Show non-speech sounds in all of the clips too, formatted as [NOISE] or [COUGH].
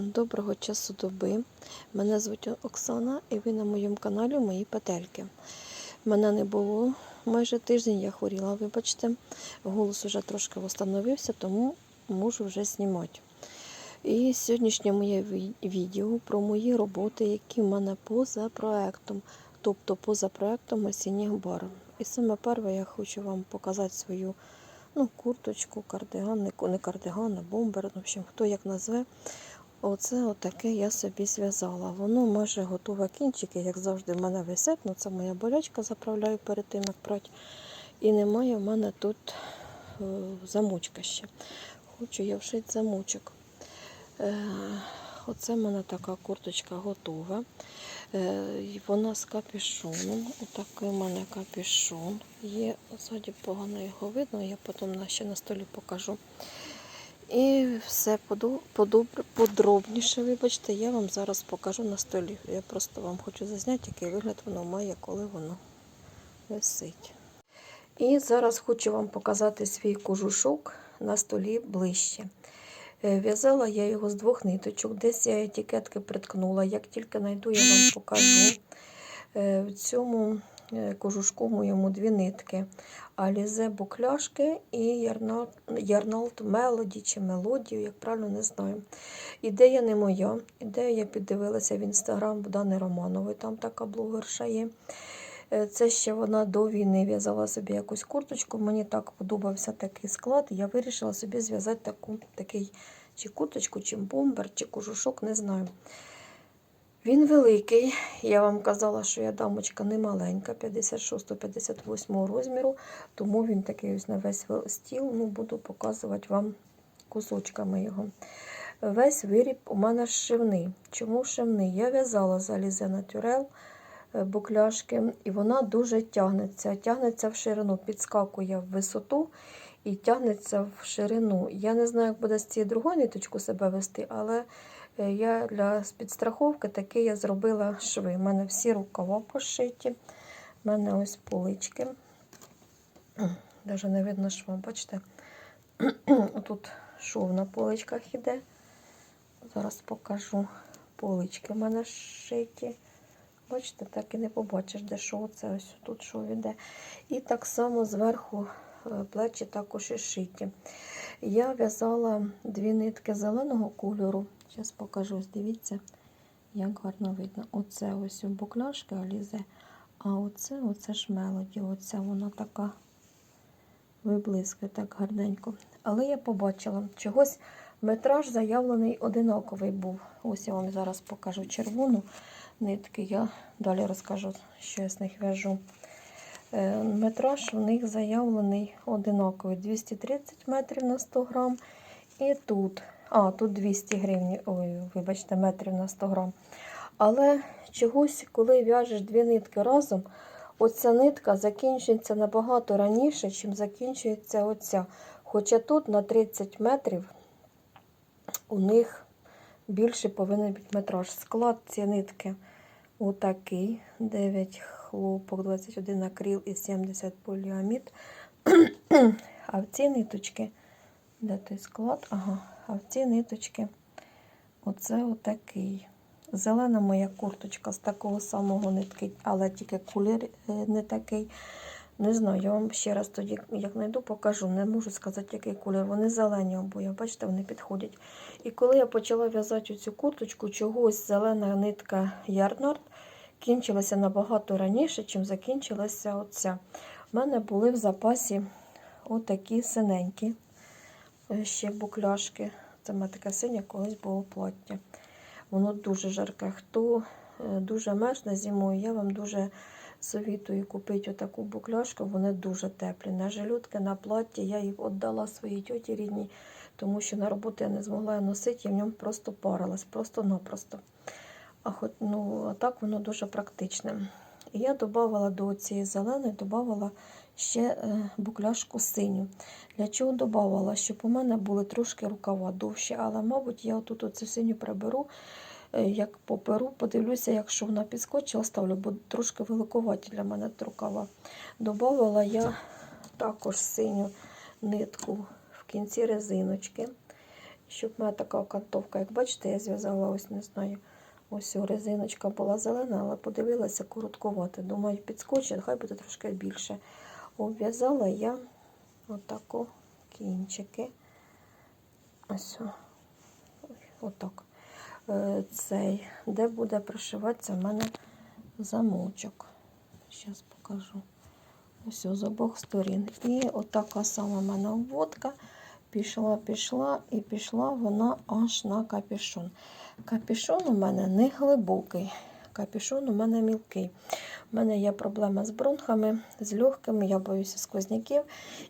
Доброго часу доби. Мене звуть Оксана і ви на моєму каналі Мої петельки. Мене не було майже тиждень, я хворіла, вибачте. Голос вже трошки встановився, тому можу вже знімати. І сьогоднішнє моє відео про мої роботи, які в мене поза проектом, тобто поза проектом осінніх бар. І саме перше я хочу вам показати свою ну, курточку, кардиган, не кардиган, а бомбер, в общем, хто як назве. Оце отаке я собі зв'язала. Воно майже готове кінчики, як завжди, в мене висять. Ну, це моя болячка заправляю перед тим, як прати. І немає в мене тут е, замочка ще. Хочу я вшити замочок. Е, оце в мене така курточка готова. Е, вона з капюшоном. Отакий у мене капюшон. Є ззаді погано його видно, я потім ще на столі покажу. І все подробніше, вибачте, я вам зараз покажу на столі. Я просто вам хочу зазняти, який вигляд воно має, коли воно висить. І зараз хочу вам показати свій кожушок на столі ближче. Е, В'язала я його з двох ниточок, десь я етикетки приткнула. Як тільки знайду, я вам покажу. Е, В цьому кожушку моєму дві нитки. Алізе букляшки і Ярналт Ярналт Мелоді чи Мелодію, як правильно не знаю. Ідея не моя. Ідея я піддивилася в інстаграм Богдани Романової, там така блогерша є. Е, Це ще вона до війни в'язала собі якусь курточку. Мені так подобався такий склад. Я вирішила собі зв'язати таку, такий чи курточку, чи бомбер, чи кожушок, не знаю. Він великий. Я вам казала, що я дамочка не маленька, 56-58 розміру, тому він такий ось на весь стіл. Ну, буду показувати вам кусочками його. Весь виріб у мене шивний. Чому шивний? Я в'язала з Alize Naturel е, букляшки, і вона дуже тягнеться. Тягнеться в ширину, підскакує в висоту і тягнеться в ширину. Я не знаю, як буде з цією другою ниточку себе вести, але я для підстраховки таки я зробила шви. У мене всі рукава пошиті. У мене ось полички. Навіть не видно шва, бачите? [CLEARS THROAT] Тут шов на поличках іде. Зараз покажу. Полички в мене шиті. Бачите, так і не побачиш, де шов. Це ось тут шов іде. І так само зверху е, плечі також і шиті. Я в'язала дві нитки зеленого кольору. Зараз покажу, дивіться, як гарно видно. Оце ось у букляшки Алізе, а оце, оце ж мелоді. Оце вона така виблискує так гарненько. Але я побачила, чогось метраж заявлений одинаковий був. Ось я вам зараз покажу червону нитки. Я далі розкажу, що я з них в'яжу. Е, Метраж у них заявлений одинаковий 230 метрів на 100 грам. І тут, а, тут 200 гривень, ой, вибачте, метрів на 100 грам. Але чогось, коли в'яжеш дві нитки разом, оця нитка закінчується набагато раніше, чим закінчується оця. Хоча тут на 30 метрів у них більше повинен бути метраж. Склад цієї нитки отакий. 9 хлопок, 21 акрил і 70 поліамід. [CLEARS THROAT] А в ці ниточки, де той склад? Ага, а в ці ниточки оце отакий. Зелена моя курточка з такого самого нитки, але тільки колір е, не такий. Не знаю, я вам ще раз тоді, як знайду, покажу. Не можу сказати, який колір. Вони зелені обоє, бачите, вони підходять. І коли я почала в'язати цю курточку, чогось зелена нитка Ярнард кінчилася набагато раніше, чим закінчилася оця. У мене були в запасі отакі синенькі ще букляшки. Це в мене таке синє, колись було плаття. Воно дуже жарке. Хто е, дуже мерзне зимою, я вам дуже совітую купити отаку букляшку. Вони дуже теплі. На жилютки, на плаття я їх віддала своїй тьоті рідній, тому що на роботу я не змогла носити, я в ньому просто парилась, просто-напросто. А, хоч, ну, а так воно дуже практичне. І я додавала до цієї зеленої, додавала ще е, букляшку синю. Для чого додавала? Щоб у мене були трошки рукава довші, але, мабуть, я отут оцю синю приберу, е, як поперу, подивлюся, якщо вона підскочила, ставлю, бо трошки великуваті для мене рукава. Добавила я також синю нитку в кінці резиночки. щоб в мене така окантовка. Як бачите, я зв'язала ось не знаю. Ось резиночка була зелена, але подивилася короткувати. Думаю, підскочить, хай буде трошки більше. Обв'язала я отако кінчики. Ось. Отак. Е, Цей, де буде пришиватися в мене замочок. Зараз покажу. Ось з обох сторін. І отака сама в мене обводка. Пішла, пішла і пішла вона аж на капюшон. Капюшон у мене не глибокий. Капюшон у мене мілкий. У мене є проблема з бронхами, з легкими, я боюся сквозняків.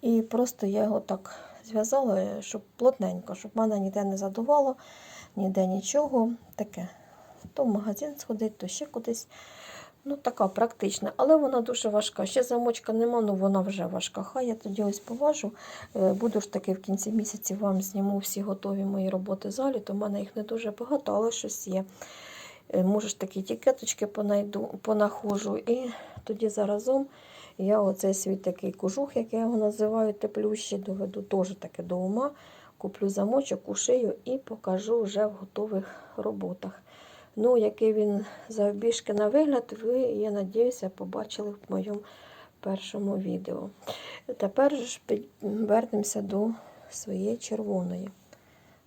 І просто я його так зв'язала, щоб плотненько, щоб мене ніде не задувало, ніде нічого. Таке. То в магазин сходить, то ще кудись. Ну, така практична, але вона дуже важка. Ще замочка нема, ну вона вже важка. Хай я тоді ось поважу. Е, Буду ж таки в кінці місяці вам зніму всі готові мої роботи залі, то в мене їх не дуже багато, але щось є. Е, Може такі тікеточки понайду, понаходжу. І тоді заразом я оцей свій такий кожух, як я його називаю, теплющий, доведу теж таки до ума. Куплю замочок, ушию і покажу вже в готових роботах. Ну, який він завбіжки на вигляд, ви, я надіюся, побачили в моєму першому відео. Тепер ж вернемося до своєї червоної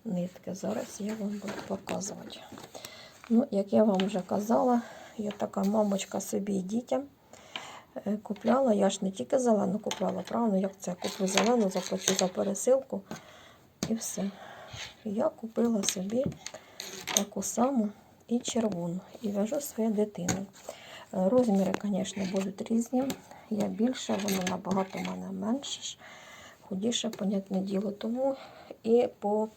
нитки. Зараз я вам буду показувати. Ну, як я вам вже казала, я така мамочка собі і дітям е, купляла. Я ж не тільки зелену купляла, правильно, як це? Куплю зелену, заплачу за пересилку і все. Я купила собі таку саму і червону. І в'яжу своєю дитиною. Е, Розміри, звісно, будуть різні. Я більша, вона набагато мене менше, худіше, понятне діло. Тому і по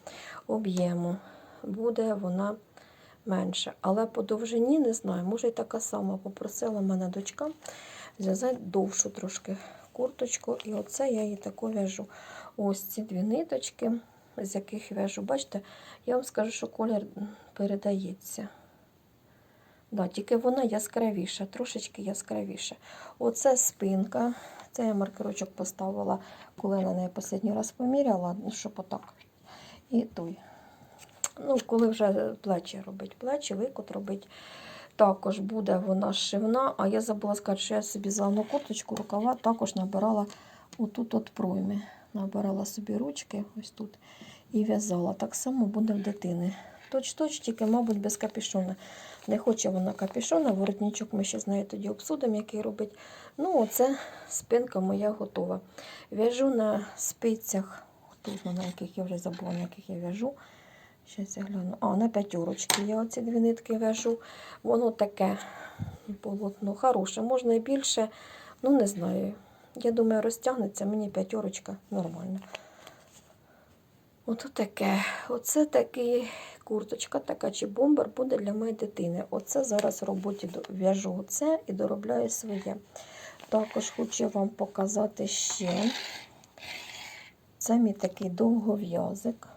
об'єму буде вона менше. Але по довжині не знаю, може і така сама. Попросила мене дочка зв'язати довшу трошки курточку. І оце я її таку в'яжу. Ось ці дві ниточки, з яких в'яжу. Бачите, я вам скажу, що колір передається. Да, тільки вона яскравіша, трошечки яскравіша. Оце спинка. Це я маркерочок поставила, коли на неї останній раз поміряла, ну, щоб отак. І той. Ну, коли вже плечі робить, плечі, викот робить. Також буде вона шивна, а я забула сказати, що я собі зелену курточку, рукава також набирала отут от пройми. Набирала собі ручки ось тут і в'язала. Так само буде в дитини. Точ-точ, тільки, мабуть, без капюшона. Не хоче вона капюшона, воротничок ми ще з нею тоді обсудимо, який робить. Ну, оце спинка моя готова. В'яжу на спицях, знає, на яких я вже забула, на яких я в'яжу. Щас я гляну. А, на п'ятерочки я оці дві нитки в'яжу. Воно таке полотно хороше, можна і більше. Ну, не знаю. Я думаю, розтягнеться мені п'ятерочка нормально. Ото таке. Оце такий курточка, така чи бомбер буде для моєї дитини. Оце зараз в роботі в'яжу оце і доробляю своє. Також хочу вам показати ще. Це мій такий довгов'язик,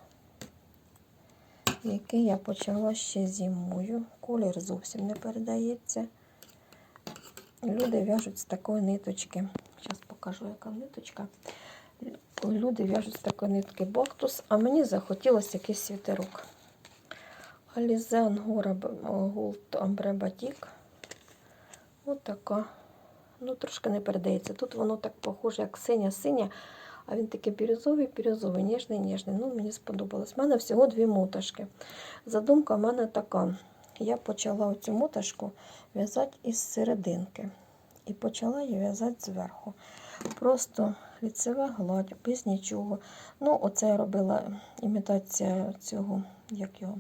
який я почала ще зимою. Колір зовсім не передається. Люди в'яжуть з такої ниточки. Зараз покажу, яка ниточка. Люди в'яжуть з такої нитки Бактус, а мені захотілося якийсь світерок. Alize Angora Gold Ambre Batik. Ось така. Ну, трошки не передається. Тут воно так похоже, як синя-синя, а він такий бірюзовий, бірюзовий, ніжний, ніжний. Ну, мені сподобалось. У мене всього дві моташки. Задумка в мене така. Я почала оцю моташку в'язати із серединки. І почала її в'язати зверху. Просто ліцева гладь, без нічого. Ну, оце я робила імітація цього, як його,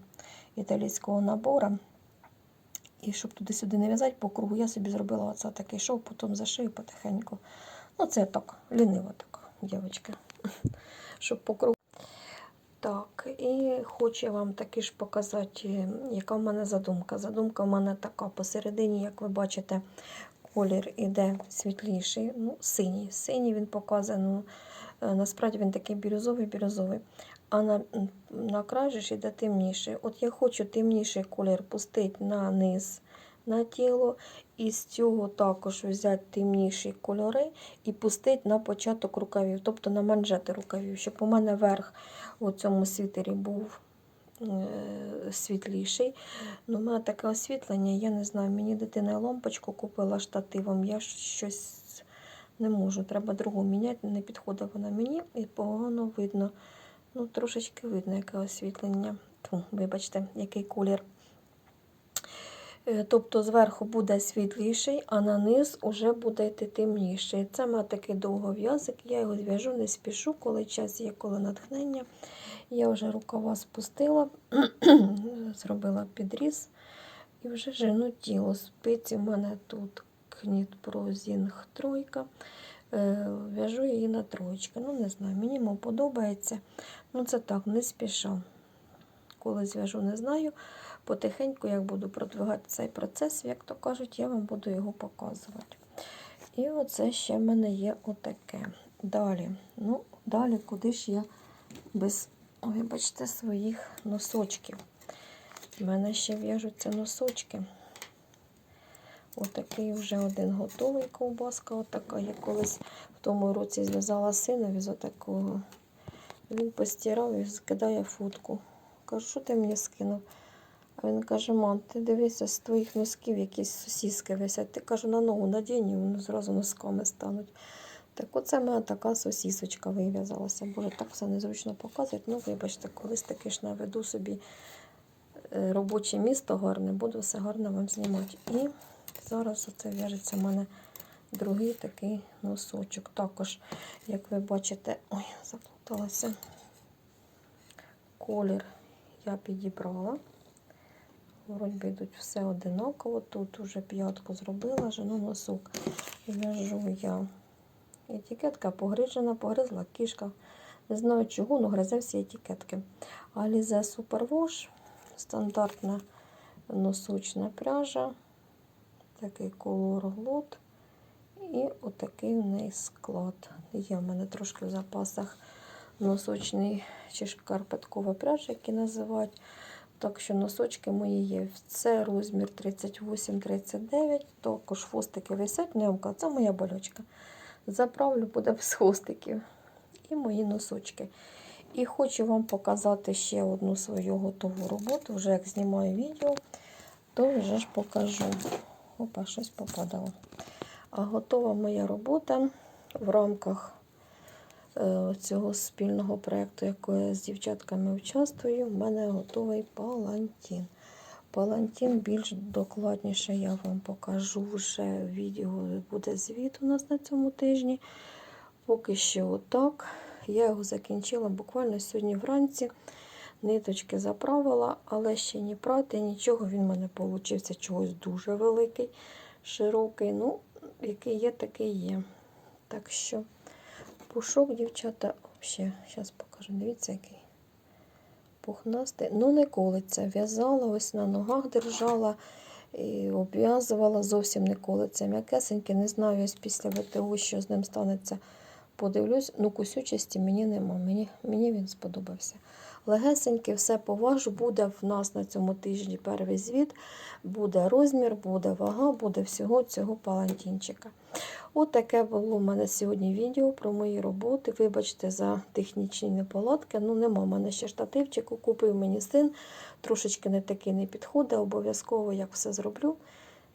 італійського набору. І щоб туди-сюди не в'язати по кругу, я собі зробила оце такий шов, потім зашию потихеньку. Ну, це так, лінива така, дівчатка. [LAUGHS] Щоб по кругу. Так, і хочу вам таки ж показати, яка в мене задумка. Задумка в мене така посередині, як ви бачите, колір іде світліший, ну, синій. Синій він показаний. Ну, е, насправді він такий бірюзовий, бірюзовий. А на, на край ж іде темніший. От я хочу темніший колір пустити на низ на тіло. І з цього також взяти темніші кольори і пустити на початок рукавів, тобто на манжети рукавів, щоб у мене верх у цьому світері був е, світліший. Ну, у мене таке освітлення, я не знаю, мені дитина лампочку купила штативом, я щось не можу. Треба другу міняти, не підходить вона мені і погано видно. Ну, трошечки видно, яке освітлення. Тьфу, вибачте, який колір. Е, Тобто зверху буде світліший, а на низ уже буде йти темніший. Це має такий довгов'язик, я його зв'яжу, не спішу, коли час є, коли натхнення. Я вже рукава спустила, [CLEARS THROAT] зробила підріз і вже жену тіло. Спиці в мене тут кніт прозінг тройка. Е, В'яжу її на троєчки. Ну, не знаю, мені подобається. Ну, це так, не спіша. Коли зв'яжу, не знаю. Потихеньку, як буду продвигати цей процес, як то кажуть, я вам буду його показувати. І оце ще в мене є отаке. Далі. Ну, далі, куди ж я без, вибачте, своїх носочків. У мене ще в'яжуться носочки. Отакий вже один готовий ковбаска. Отака. Я колись в тому році зв'язала синові з отакого. Він постирав і скидає фотку. Кажу, що ти мені скинув? А він каже, мам, ти дивися, з твоїх носків якісь сосіски висять. Ти кажу, на ногу надінь, і вони зразу носками стануть. Так оце в мене така сосісочка вив'язалася. Боже, так все незручно показувати. Ну, вибачте, колись таки ж наведу собі е, робоче місто гарне, буду все гарно вам знімати. І зараз оце в'яжеться в мене другий такий носочок. Також, як ви бачите, ой, заплуталася. Колір я підібрала. Вроді йдуть все одинаково. Тут вже п'ятку зробила, жену носок. В'яжу я. Етикетка погрижена, погризла кішка. Не знаю чого, але гризе всі етикетки. Alize Superwash, стандартна носочна пряжа, такий колор глот. І отакий в неї склад. Є в мене трошки в запасах носочний чи шкарпеткова пряжа, які називають. Так що носочки мої є. Це розмір 38-39. Також хвостики висять, немка, це моя болячка. Заправлю буде без хвостиків. І мої носочки. І хочу вам показати ще одну свою готову роботу. Вже як знімаю відео, то вже ж покажу. Опа, щось попадало. А готова моя робота в рамках цього спільного проєкту, якого я з дівчатками участвую, в мене готовий палантін. Палантін більш докладніше я вам покажу вже відео буде звіт у нас на цьому тижні. Поки що отак. Я його закінчила буквально сьогодні вранці. Ниточки заправила, але ще ні прати, нічого. Він в мене получився чогось дуже великий, широкий. Ну, який є, такий є. Так що пушок, дівчата, взагалі, зараз покажу. Дивіться, який пухнастий. Ну, не колиться. В'язала, ось на ногах держала, і обв'язувала, зовсім не колиться. М'якесеньке, не знаю, ось після ВТО, що з ним станеться. Подивлюсь, ну кусючості мені нема. Мені, мені він сподобався. Легесенький, все поважу. Буде в нас на цьому тижні перший звіт, буде розмір, буде вага, буде всього цього палантінчика. От таке було в мене сьогодні відео про мої роботи. Вибачте за технічні неполадки. Ну, нема в мене ще штативчику. Купив мені син, трошечки не такий не підходить. Обов'язково як все зроблю.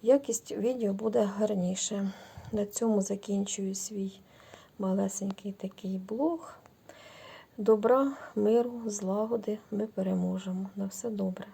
Якість відео буде гарніше. На цьому закінчую свій малесенький такий блог. Добра, миру, злагоди ми переможемо. На все добре.